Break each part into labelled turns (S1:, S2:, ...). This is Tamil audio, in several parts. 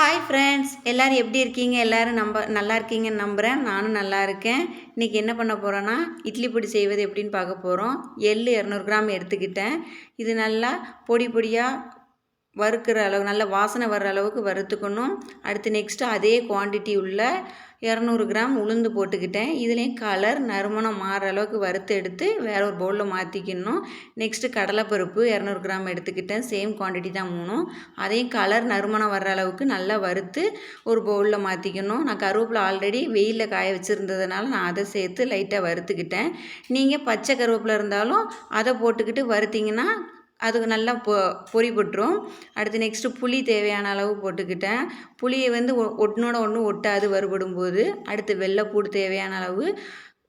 S1: ஹாய் ஃப்ரெண்ட்ஸ் எல்லோரும் எப்படி இருக்கீங்க? எல்லோரும் நம்ப நல்லா இருக்கீங்கன்னு நம்புகிறேன் நானும் நல்லா இருக்கேன். இன்றைக்கி என்ன பண்ண போகிறோன்னா இட்லி பொடி செய்வது எப்படின்னு பார்க்க போகிறோம் எள் இரநூறு கிராம் எடுத்துக்கிட்டேன். இது நல்லா பொடி பொடியாக வறுக்கிற அளவு நல்ல வாசனை வர்ற அளவுக்கு வறுத்துக்கணும். அடுத்து நெக்ஸ்ட்டு அதே குவான்டிட்டி உள்ள இரநூறு கிராம் உளுந்து போட்டுக்கிட்டேன். இதுலேயும் கலர் நறுமணம் மாறுற அளவுக்கு வறுத்து எடுத்து வேற ஒரு பவுலில் மாற்றிக்கணும் நெக்ஸ்ட்டு கடலைப்பருப்பு இரநூறு கிராம் எடுத்துக்கிட்டேன். சேம் குவான்டிட்டி தான் மூணும். அதையும் கலர் நறுமணம் வர்ற அளவுக்கு நல்லா வறுத்து ஒரு பவுலில் மாற்றிக்கணும் நான் கருவேப்பிலை ஆல்ரெடி வெயிலில் காய வச்சுருந்ததுனால நான் அதை சேர்த்து லைட்டாக வறுத்துக்கிட்டேன். நீங்கள் பச்சை கருவேப்பிலை இருந்தாலும் அதை போட்டுக்கிட்டு வறுத்திங்கன்னா அதுக்கு நல்லா பொ பொறிபட்டுரும் அடுத்து நெக்ஸ்ட்டு புளி தேவையான அளவு போட்டுக்கிட்டேன். புளியை வந்து ஒ ஒன்றோட ஒன்று ஒட்டாது வறுபடும் போது அடுத்து வெள்ளைப்பூடு தேவையான அளவு.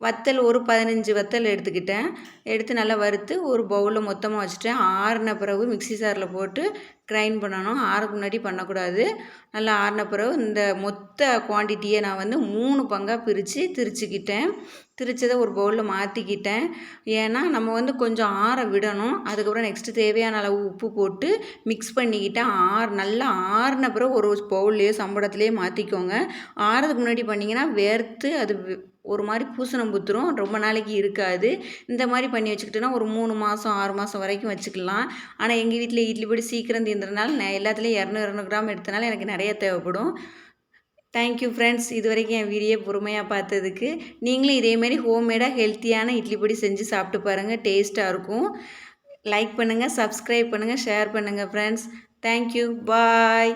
S1: வத்தல் ஒரு பதினஞ்சு வத்தல் எடுத்துக்கிட்டேன். எடுத்து நல்லா வறுத்து ஒரு பவுலில் மொத்தமாக வச்சுட்டேன். ஆறின பிறகு மிக்ஸி சாரில் போட்டு கிரைண்ட் பண்ணணும். ஆறுக்கு முன்னாடி பண்ணக்கூடாது. நல்லா ஆறின பிறகு இந்த மொத்த குவான்டிட்டியை நான் வந்து மூணு பங்காக பிரித்து திரிச்சுக்கிட்டேன். திரிச்சதை ஒரு பவுலில் மாற்றிக்கிட்டேன் ஏன்னா நம்ம வந்து கொஞ்சம் ஆற விடணும். அதுக்கப்புறம் நெக்ஸ்ட்டு தேவையான அளவு உப்பு போட்டு மிக்ஸ் பண்ணிக்கிட்டேன் ஆறு நல்லா ஆறின பிறகு ஒரு பவுல்லையோ சம்பளத்துலேயோ மாற்றிக்கோங்க ஆறதுக்கு முன்னாடி பண்ணிங்கன்னா வேர்த்து அது ஒரு மாதிரி பூசணம் புத்துரும். ரொம்ப நாளைக்கு இருக்காது. இந்த மாதிரி பண்ணி வச்சுக்கிட்டோன்னா ஒரு மூணு மாதம் ஆறு மாதம் வரைக்கும் வச்சுக்கலாம். ஆனால் எங்கள் வீட்டில் இட்லி பொடி சீக்கிரம் தீர்ந்துறதுனால நான் எல்லாத்துலேயும் இரநூறு இரநூறு கிராம் எடுத்தனால எனக்கு நிறைய தேவைப்படும். தேங்க்யூ ஃப்ரெண்ட்ஸ் இது வரைக்கும் என் வீடியோ பொறுமையாக பார்த்ததுக்கு நீங்களும் இதேமாரி ஹோம்மேடாக ஹெல்த்தியான இட்லி பொடி செஞ்சு சாப்பிட்டு பாருங்கள் டேஸ்ட்டாக இருக்கும். லைக் பண்ணுங்கள் சப்ஸ்கிரைப் பண்ணுங்கள் ஷேர் பண்ணுங்கள் ஃப்ரெண்ட்ஸ் தேங்க்யூ பாய்